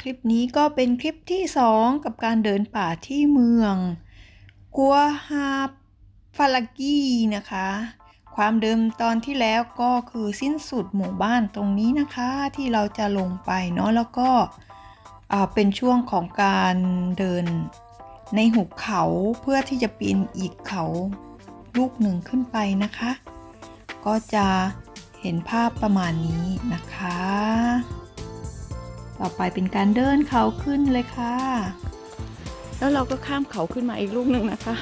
คลิปนี้ก็เป็นคลิปที่สองกับการเดินป่าที่เมือง กัวฮาฟาลากีนะคะ ความเดิมตอนที่แล้วก็คือสิ้นสุดหมู่บ้านตรงนี้นะคะที่เราจะลงไปเนาะแล้วก็เป็นช่วงของการเดินในหุบเขาเพื่อที่จะปีนอีกเขาลูกหนึ่งขึ้นไปนะคะ ก็จะเห็นภาพประมาณนี้นะคะ ต่อไปเป็นการเดินเขาขึ้นเลยค่ะ แล้วเราก็ข้ามเขาขึ้นมาอีกลูกหนึ่งนะคะ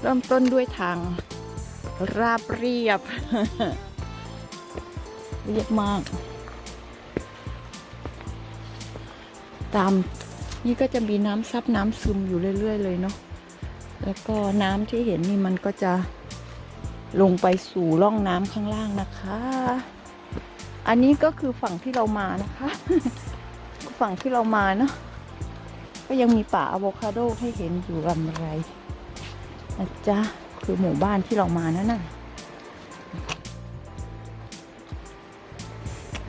เริ่มต้นด้วยทางราบเรียบ เรียบมาก ตามนี่ก็จะมีน้ำซับน้ำซึมอยู่เรื่อย ๆ เลยเนาะ แล้วก็น้ำที่เห็นนี่มันก็จะลงไปสู่ร่องน้ำข้างล่างนะคะ อันนี้ก็คือฝั่งที่เรามานะคะ ฝั่งที่เรามาเนาะก็ยังมีป่าอะโวคาโดให้เห็นอยู่รำไรนะจ๊ะคือหมู่บ้านที่เรามานั่นน่ะ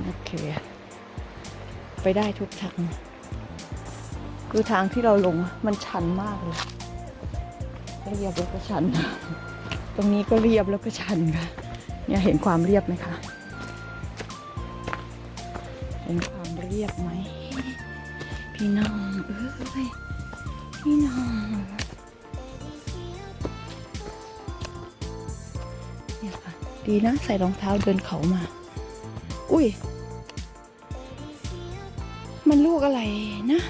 โอเค ไปได้ทุกทางคือทางที่เราลงมันชันมากเลยเรียบแล้วก็ชัน ตรงนี้ก็เรียบแล้วก็ชันค่ะเนี่ยเห็นความเรียบไหมคะ เห็นความเรียบไหม พี่น้องเอ้ยพี่น้องเนี่ยค่ะดีนะใส่รองเท้าเดินเขามา อุ้ย มันลูกอะไรนะ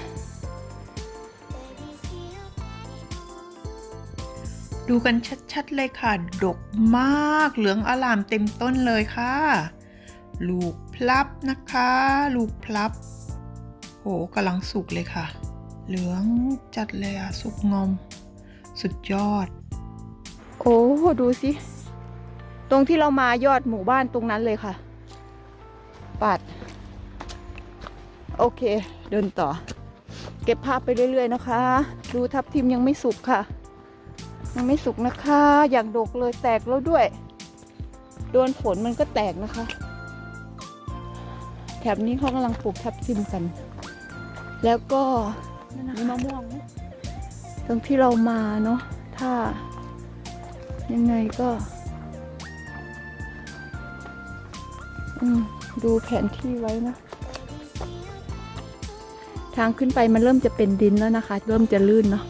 ดูกันชัดๆเลยค่ะ ดกมากเหลืองอลามเต็มต้นเลยค่ะ ลูกพลับนะคะ ลูกพลับ โหกำลังสุกเลยค่ะ เหลืองจัดเลยอะสุกงอม สุดยอด โอ้ดูสิ ตรงที่เรามายอดหมู่บ้านตรงนั้นเลยค่ะ ปัด โอเค เดินต่อ เก็บภาพไปเรื่อยๆนะคะ ดูทับทิมยังไม่สุกค่ะ ยังไม่สุกนะคะ อย่างดกเลยแตกแล้วด้วย โดนฝนมันก็แตกนะคะ แถบนี้เขากำลังปลูกทับทิมกัน แล้วก็มีมะม่วงตรงที่เรามาเนาะถ้า ยังไงก็ ดูแผนที่ไว้นะทางขึ้นไปมันเริ่มจะเป็นดินแล้วนะคะ เริ่มจะลื่นเนาะ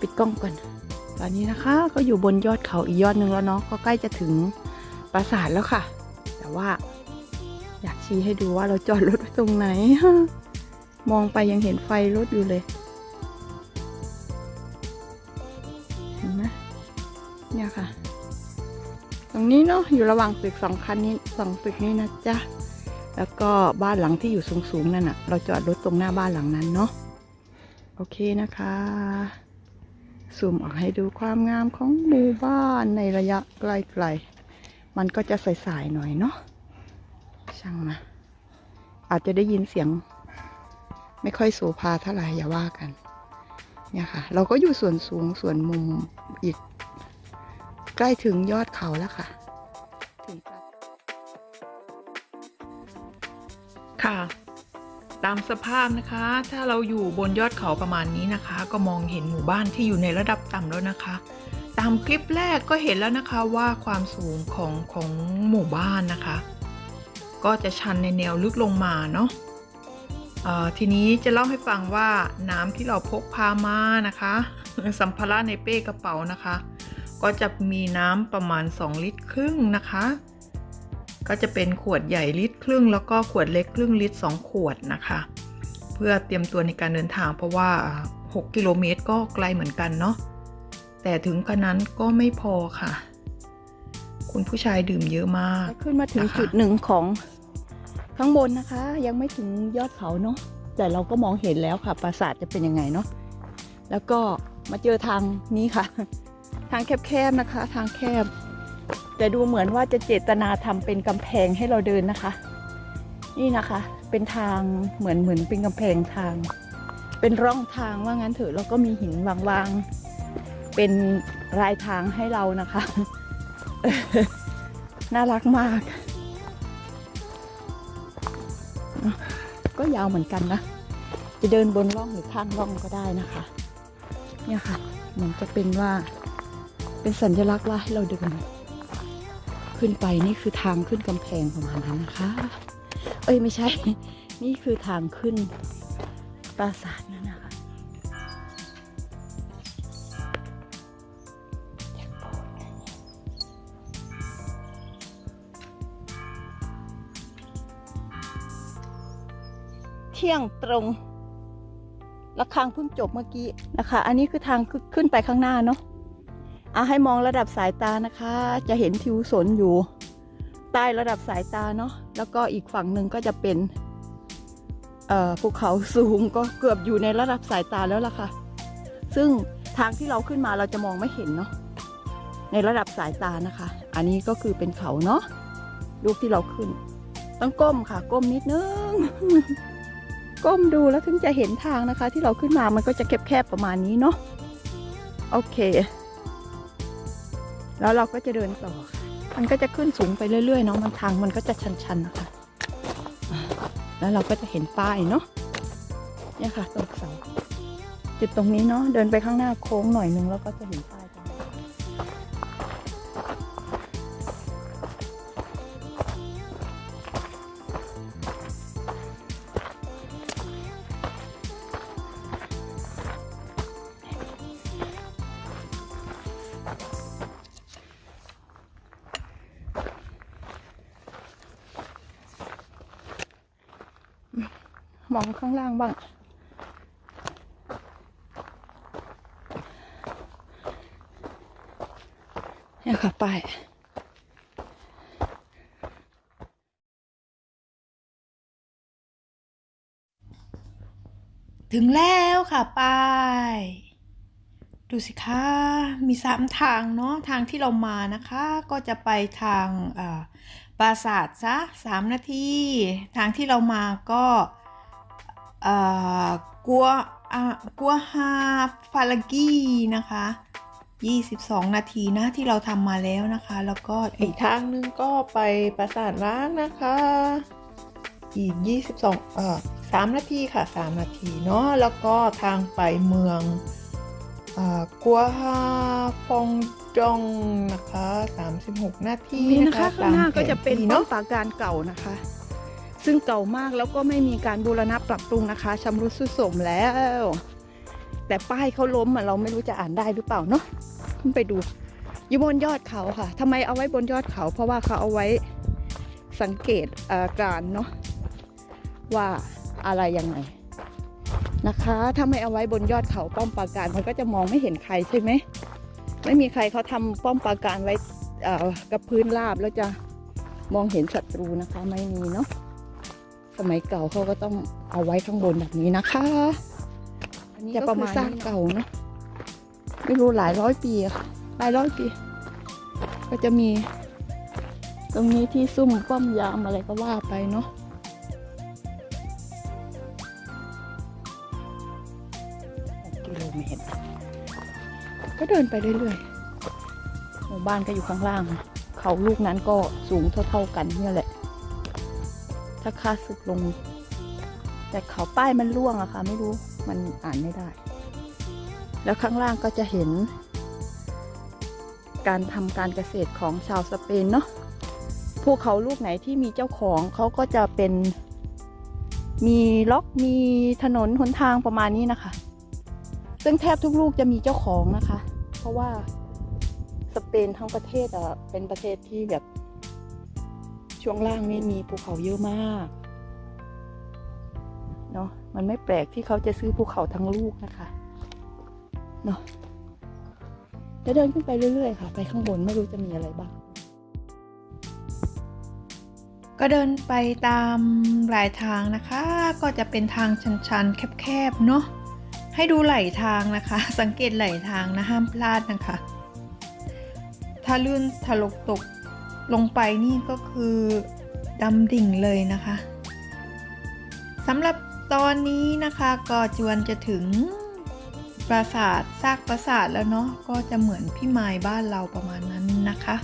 ปิดกล้องก่อน ตอนนี้นะคะก็อยู่บนยอดเขาอีกยอดหนึ่งแล้วเนาะก็ใกล้จะถึงปราสาทแล้วค่ะ แต่ว่า อยากชี้ให้ดูว่าเราจอดรถไว้ตรงไหน มองไปยังเห็นไฟรถอยู่เลย เห็นไหมเนี่ยค่ะ ตรงนี้เนาะอยู่ระหว่างตึกสองคันนี้สองตึกนี้นะจ๊ะ แล้วก็บ้านหลังที่อยู่สูงๆนั่นอะเราจอดรถตรงหน้าบ้านหลังนั้นเนาะ โอเคนะคะ ซูมออกให้ดูความงามของหมู่บ้านในระยะใกล้ๆมันก็จะใสๆหน่อยเนาะ ช่างนะอาจจะได้ยินเสียง ไม่ค่อยโสภาเท่าไหร่อย่าว่ากัน เนี่ยค่ะ เราก็อยู่ส่วนสูงส่วนมุมอีก ใกล้ถึงยอดเขาแล้วค่ะถึงค่ะ ตามสภาพนะคะ ถ้าเราอยู่บนยอดเขาประมาณนี้นะคะ ก็มองเห็นหมู่บ้านที่อยู่ในระดับต่ำแล้วนะคะ ตามคลิปแรกก็เห็นแล้วนะคะว่าความสูงของของหมู่บ้านนะคะ ก็จะชันในแนวลึกลงมาเนาะ ทีนี้จะเล่าให้ฟังว่าน้ำที่เราพกพามานะคะ สัมภาระในเป้กระเป๋านะคะ ก็จะมีน้ำประมาณ 2 ลิตรครึ่งนะคะ ก็จะเป็นขวดใหญ่ลิตรครึ่ง แล้วก็ขวดเล็กครึ่งลิตร 2 ขวดนะคะ เพื่อเตรียมตัวในการเดินทางเพราะว่า 6 กิโลเมตรก็ไกลเหมือนกันเนาะแต่ถึงขนาดนั้นก็ไม่พอค่ะ คุณผู้ชายดื่มเยอะมาก ขึ้นมาถึงนะคะจุดหนึ่งของ ข้างบนนะคะยังไม่ถึงยอดเขาเนาะแต่เราก็มองเห็นแล้วค่ะ ปราสาทจะเป็นยังไงเนาะแล้วก็มาเจอทางนี้ค่ะ ทางแคบๆนะคะ ทางแคบ แต่ดูเหมือนว่าจะเจตนาทำเป็นกำแพงให้เราเดินนะคะ นี่นะคะ เป็นทางเหมือนเหมือนเป็นกำแพงทาง เป็นร่องทางว่างั้นเถอะแล้วก็มีหินวางๆเป็นรายทางให้เรานะคะ น่ารักมาก ก็ยาวเหมือนกันนะ จะเดินบนร่องหรือข้างร่องก็ได้นะคะ เนี่ยค่ะเหมือนจะเป็นว่า เป็นสัญลักษณ์ว่าให้เราเดิน ขึ้นไปนี่คือทางขึ้นกำแพงประมาณนั้นนะคะ เอ้ยไม่ใช่ นี่คือทางขึ้นปราสาทนั่นนะ เที่ยงตรงระฆังเพิ่งจบเมื่อกี้นะคะ อันนี้คือทางขึ้นไปข้างหน้าเนาะอะให้มองระดับสายตานะคะ จะเห็นทิวสนอยู่ ใต้ระดับสายตาเนาะ แล้วก็อีกฝั่งหนึ่งก็จะเป็นภูเขาสูงก็เกือบอยู่ในระดับสายตาแล้วล่ะค่ะ ซึ่งทางที่เราขึ้นมาเราจะมองไม่เห็นเนาะ ในระดับสายตานะคะ อันนี้ก็คือเป็นเขาเนาะ ลูกที่เราขึ้น ต้องก้มค่ะ ก้มนิดนึง ก้มดูแล้วถึงจะเห็นทางนะคะ ที่เราขึ้นมามันก็จะแคบๆประมาณนี้เนาะโอเค แล้วเราก็จะเดินต่อ มันก็จะขึ้นสูงไปเรื่อยๆเนาะมันทางมันก็จะชันๆนะคะ แล้วเราก็จะเห็นป้ายเนาะเนี่ยค่ะตรงเสาจุดตรงนี้เนาะเดินไปข้างหน้าโค้งหน่อยนึงแล้วก็จะเห็นป้าย มองข้างล่างบ้าง เนี่ยค่ะป้ายถึงแล้วค่ะป้าย ดูสิคะมีสามทางเนาะทางที่เรามานะคะ ก็จะไปทางปราสาทซะสามนาที ทางที่เรามาก็ กัวอะกัวฮาฟาลากีนะคะ 22 นาทีนะที่เราทำมาแล้วนะคะ แล้วก็อีกทางหนึงก็ไปปราสาทร้างนะคะ อีก 22เอ่อ3นาทีค่ะ 3 นาทีเนาะแล้วก็ทางไปเมืองเอ่อกัวฮาฟองจองนะคะ 36 นาทีนี่นะนะคะคะข้างหน้าตมก็จะเป็นแผที่ป้อเนาะมปราการเก่านะคะ ซึ่งเก่ามากแล้วก็ไม่มีการบูรณะปรับปรุงนะคะชำรุดทรุดโทรมแล้ว แต่ป้ายเขาล้มอะเราไม่รู้จะอ่านได้หรือเปล่าเนาะขึ้นไปดูอยู่บนยอดเขาค่ะทำไมเอาไว้บนยอดเขา เพราะว่าเขาเอาไว้สังเกตอาการเนาะว่าอะไรยังไงนะคะถ้าไม่เอาไว้บนยอดเขาป้อมปราการมันก็จะมองไม่เห็นใครใช่ไหมไม่มีใครเขาทำป้อมปราการไว้กับพื้นราบแล้วจะมองเห็นศัตรูนะคะไม่มีเนาะ สมัยเก่าเขาก็ต้องเอาไว้ข้างบนแบบนี้นะคะอันนี้จะประมาณสร้างเก่าเนาะไม่รู้หลายร้อยปีอะค่ะหลายร้อยปี ก็จะมี ตรงนี้ที่ซุ่มป้อมยามอะไรก็ว่าไปเนาะหกกิโลเมตรก็เดินไปเรื่อยๆหมู่บ้านก็อยู่ข้างล่าง เขาลูกนั้นก็สูงเท่าๆกันเนี่ยแหละ ถ้าค่าศึกลง แต่เขาป้ายมันร่วงอะค่ะ ไม่รู้มันอ่านไม่ได้ แล้วข้างล่างก็จะเห็น การทำการเกษตรของชาวสเปนเนาะภูเขาลูกไหนที่มีเจ้าของเขาก็จะเป็น มีล็อกมีถนนหนทางประมาณนี้นะคะ ซึ่งแทบทุกลูกจะมีเจ้าของนะคะ เพราะว่าสเปนทั้งประเทศอะเป็นประเทศที่แบบ ช่วงล่างนี่มีภูเขาเยอะมากเนาะมันไม่แปลกที่เขาจะซื้อภูเขาทั้งลูกนะคะเนาะจะเดินขึ้นไปเรื่อยๆค่ะ ไปข้างบนไม่รู้จะมีอะไรบ้าง ก็เดินไปตามรายทางนะคะ ก็จะเป็นทางชันๆ แคบๆ เนาะให้ดูไหลทางนะคะ สังเกตไหลทางนะห้ามพลาดนะคะ ถ้าลื่นถลกตก ลงไปนี่ก็คือดำดิ่งเลยนะคะสำหรับตอนนี้นะคะก็จวนจะถึงปราสาทซากปราสาทแล้วเนาะก็จะเหมือนพี่ไม้บ้านเราประมาณนั้นนะคะ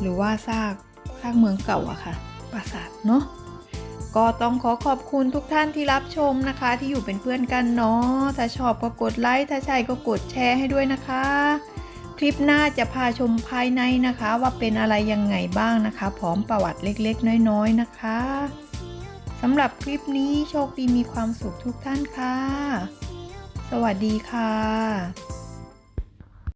หรือว่าซากซากเมืองเก่าอะค่ะ ปราสาทเนาะก็ต้องขอขอบคุณทุกท่านที่รับชมนะคะ ที่อยู่เป็นเพื่อนกันเนาะถ้าชอบก็กดไลค์ถ้าใช่ก็กดแชร์ให้ด้วยนะคะ คลิปหน้าจะพาชมภายในนะคะ ว่าเป็นอะไรยังไงบ้างนะคะ พร้อมประวัติเล็กๆ น้อยๆนะคะสำหรับคลิปนี้โชคดีมีความสุขทุกท่านค่ะ สวัสดีค่ะ